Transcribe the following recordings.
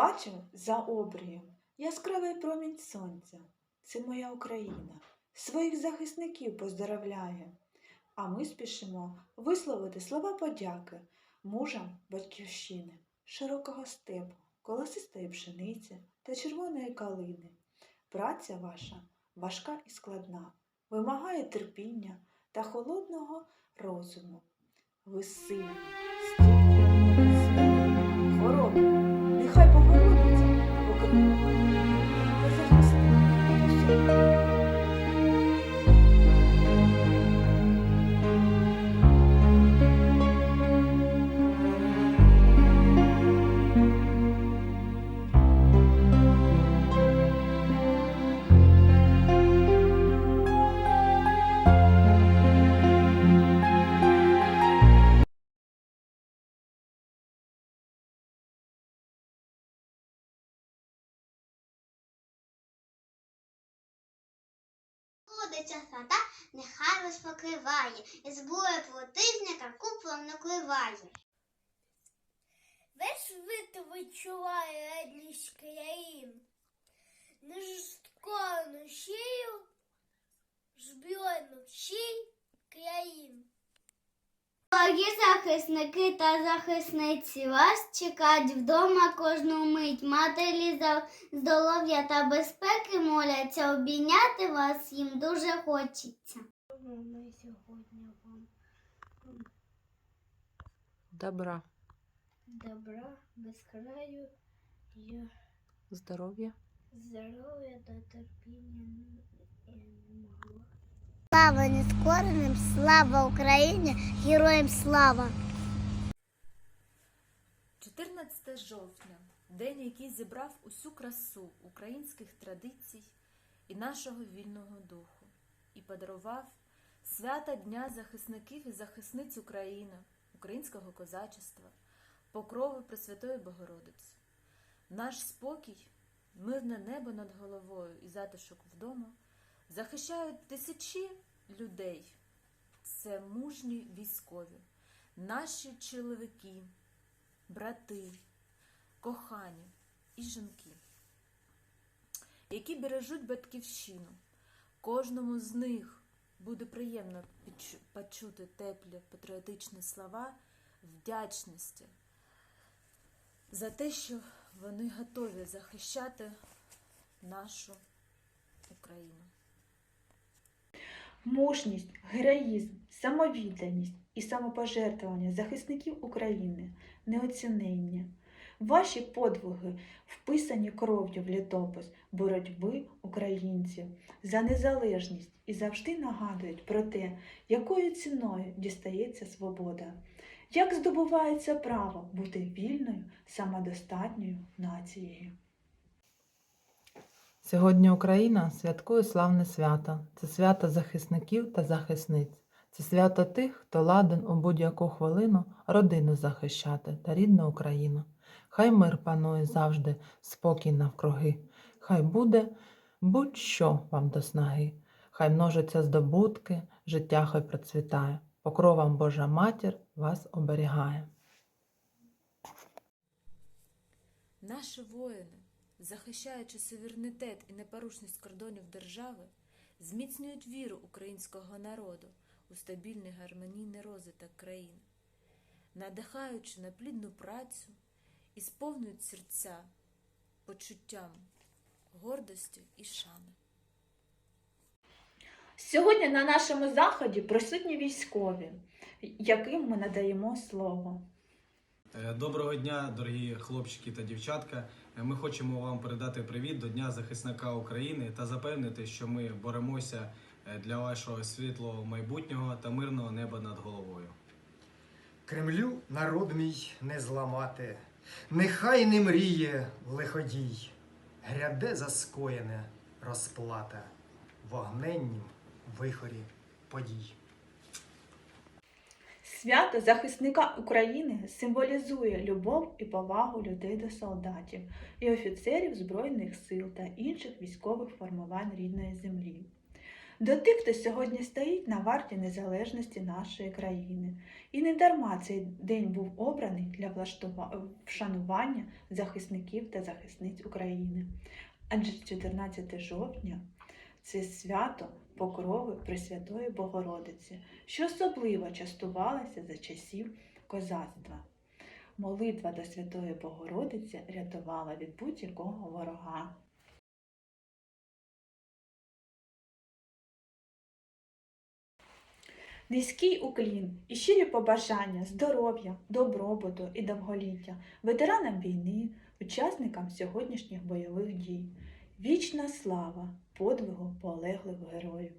Бачу за обрієм яскравий промінь сонця. Це моя Україна. Своїх захисників поздоровляє. А ми спішимо висловити слова подяки мужам батьківщини, широкого степу, колосистої пшениці та червоної калини. Праця ваша важка і складна, вимагає терпіння та холодного розуму. Ви сильні, стійкі, сміливі, Водиця свята нехай вас покриває, і збує противника куполом накриває. Весь вид відчуває радість країн. Не жорстко ночію, збройну всій країн. Дорогі захисники та захисниці, вас чекають вдома кожну мить. Матері за здоров'я та безпеки моляться, обійняти вас їм дуже хочеться. Ми сьогодні вам Добра, добра, безкраю, і здоров'я. здоров'я та терпіння. Слава нескореним, слава Україні, героям слава! 14 жовтня день, який зібрав усю красу українських традицій і нашого вільного духу, і подарував свята Дня захисників і захисниць України, українського козачества, покрови Пресвятої Богородиці. Наш спокій, мирне небо над головою і затишок вдома захищають тисячі людей. Це мужні військові, наші чоловіки, брати, кохані і жінки, які бережуть батьківщину. Кожному з них буде приємно почути теплі патріотичні слова вдячності за те, що вони готові захищати нашу Україну. Мужність, героїзм, самовідданість і самопожертвування захисників України неоціненні. Ваші подвиги вписані кров'ю в літопис боротьби українців за незалежність і завжди нагадують про те, якою ціною дістається свобода, як здобувається право бути вільною, самодостатньою нацією. Сьогодні Україна святкує славне свято. Це свято захисників та захисниць. Це свято тих, хто ладен у будь-яку хвилину родину захищати та рідну Україну. Хай мир панує завжди, спокій навкруги. Хай буде будь-що вам до снаги. Хай множаться здобутки, життя хай процвітає. Покровам Божа Матір вас оберігає. Наші воїни, захищаючи суверенітет і непорушність кордонів держави, зміцнюють віру українського народу у стабільний гармонійний розвиток країни, надихаючи на плідну працю і сповнюють серця почуттям гордості і шани. Сьогодні на нашому заході присутні військові, яким ми надаємо слово. Е, Доброго дня, дорогі хлопчики та дівчатка. Ми хочемо вам передати привіт до Дня захисника України та запевнити, що ми боремося е, для вашого світлого майбутнього та мирного неба над головою. Кремлю народ мій не зламати, нехай не мріє лиходій, гряде заскоєне розплата в огненнім вихорі подій. Свято захисника України символізує любов і повагу людей до солдатів і офіцерів Збройних сил та інших військових формувань рідної землі. до тих, хто сьогодні стоїть на варті незалежності нашої країни. І не дарма цей день був обраний для вшанування захисників та захисниць України. Адже 14 жовтня це свято Покрови Пресвятої Богородиці, що особливо частувалося за часів козацтва. Молитва до Святої Богородиці рятувала від будь-якого ворога. Низький уклін і щирі побажання здоров'я, добробуту і довголіття ветеранам війни, учасникам сьогоднішніх бойових дій. Вічна слава подвигу полеглих героїв.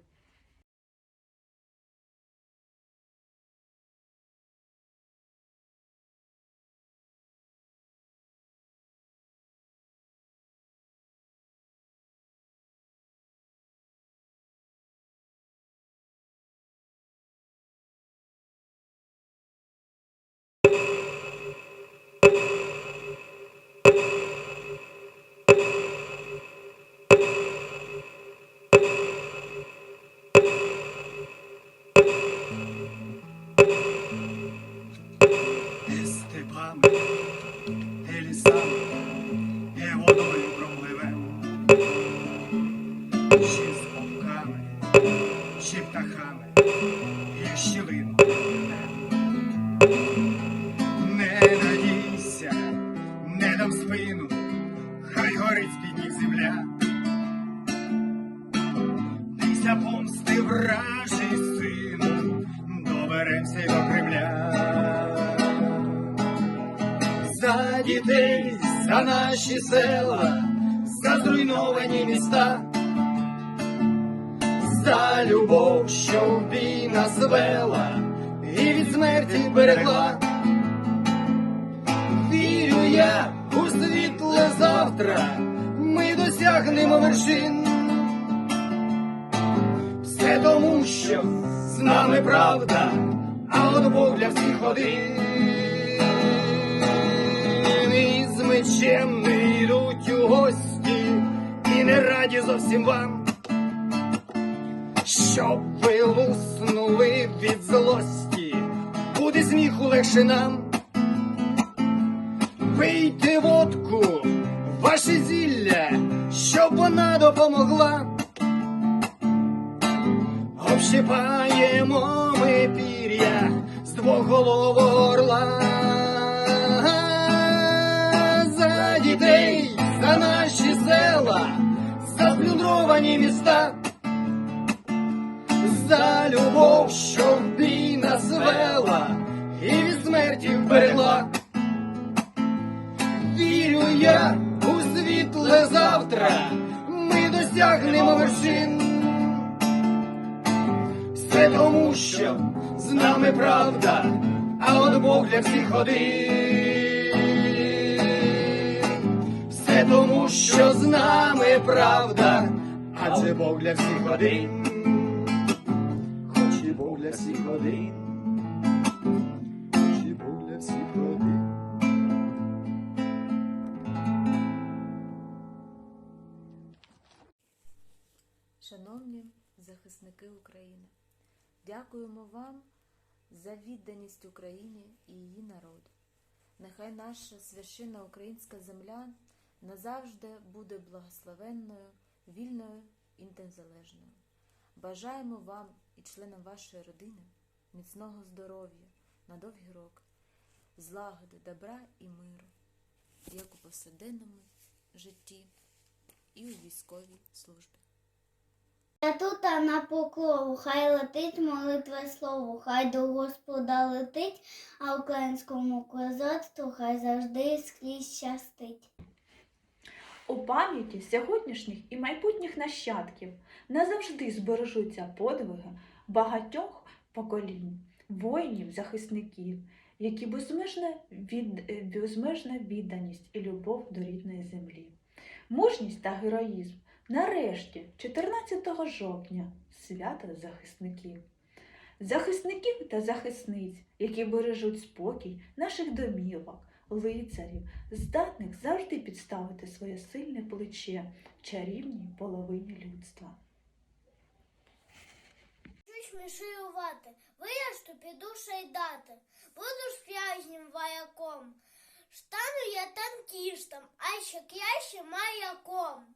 Дам спину, хай горить під ніг земля. Бійся помсти вражий сину, доберемся й до Кремля. За дітей, за наші села, за зруйновані міста, за любов, що в бій нас вела і від смерті берегла. Вірю я завтра, ми досягнемо вершин. Все тому, що з нами правда, а от Бог для всіх один. І з мечем не йдуть у гості, і не раді зовсім вам, щоб ви луснули від злості, буде сміху легше нам. Вона допомогла. Общипаємо ми пір'я з двоголового орла. За дітей, за наші села, за плюндровані міста, за любов, що в бій нас вела і від смерті вберегла. Вірю я у світле завтра, ми досягнемо вершин. Все тому, що з нами правда, а от Бог для всіх один. Все тому, що з нами правда, адже Бог для всіх один. Хоч і Бог для всіх один. Захисники України, дякуємо вам за відданість Україні і її народу. Нехай наша священна українська земля назавжди буде благословенною, вільною і незалежною. Бажаємо вам і членам вашої родини міцного здоров'я на довгі роки, злагоди, добра і миру, як у повсякденному житті і у військовій службі. Я тут на покрову, хай летить молитве слово, хай до Господа летить, а українському козацтву хай завжди скрізь щастить. У пам'яті сьогоднішніх і майбутніх нащадків назавжди збережуться подвиги багатьох поколінь, воїнів-захисників, які безмежна, від... безмежна відданість і любов до рідної землі. Мужність та героїзм нарешті, 14 жовтня, свято захисників. Захисників та захисниць, які бережуть спокій наших домівок, лицарів, здатних завжди підставити своє сильне плече в чарівній половині людства. мішаювати, виросту, піду шайдати, буду справжнім вояком. Стану я танкістом, а ще краще маяком.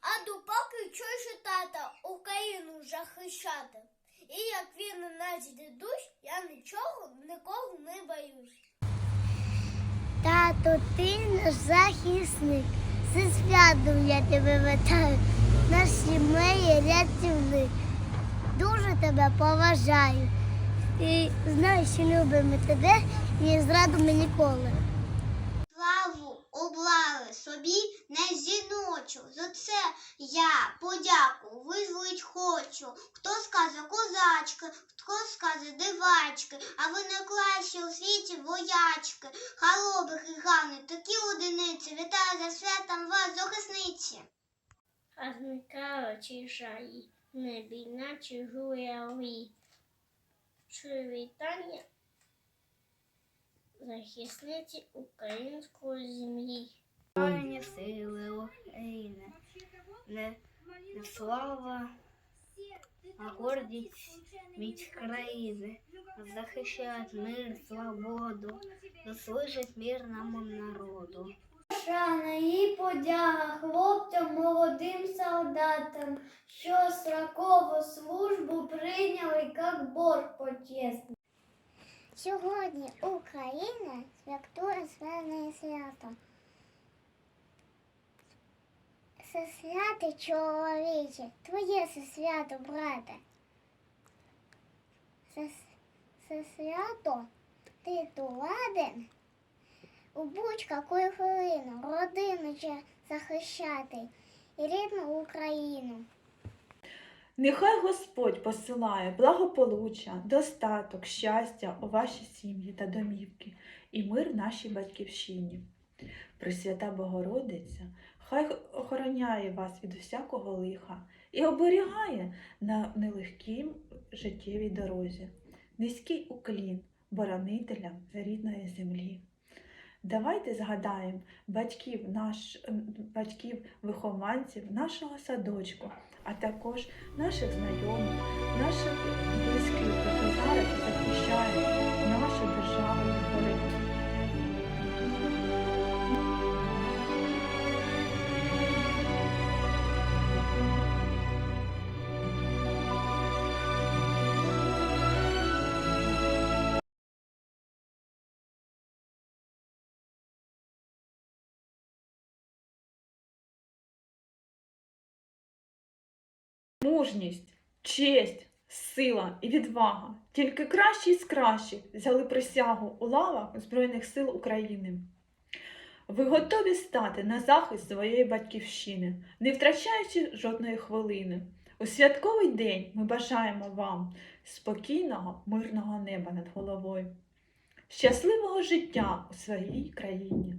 А допоки чую тата Україну захищати. І як він наш дідусь, я нічого нікого не боюсь. Тато, ти наш захисник. Зі святом я тебе вітаю. Наш сімей рятівник. Дуже тебе поважаю. І знаю, що любимо тебе і не зрадимо ніколи. Славу облали собі не жіночу. За це я подяку визволить хочу. Хто скаже козачки, хто скаже дивачки, а ви найкращі у світі воячки. Холопих і гани, такі одиниці. Вітаю за святом вас, захисниці. А зникала чижаї, небі наче журавлі. Чую вітання захисниці української землі. Збройні сили України, не, не слава, а гордість міць країни, захищають мир, свободу, дослужить мирному народу. Шана і подяга хлопцям, молодим солдатам, що строкову службу прийняли як борг почесний. Сьогодні Україна святкує своє свято. Це свято чоловіче, твоє це свято, брате. Це, це свято ти ладен у будь-яку хвилину родину ще захищати і рідну Україну. Нехай Господь посилає благополуччя, достаток, щастя у ваші сім'ї та домівки і мир нашій батьківщині. Пресвята Богородиця, хай охороняє вас від усякого лиха і оберігає на нелегкій життєвій дорозі. Низький уклін боронителям рідної землі. Давайте згадаємо батьків, наш, батьків вихованців нашого садочку, а також наших знайомих, наших близьких, Мужність, честь, сила і відвага. Тільки кращі з кращих взяли присягу у лавах Збройних сил України. Ви готові стати на захист своєї батьківщини, не втрачаючи жодної хвилини. У святковий день ми бажаємо вам спокійного, мирного неба над головою, щасливого життя у своїй країні.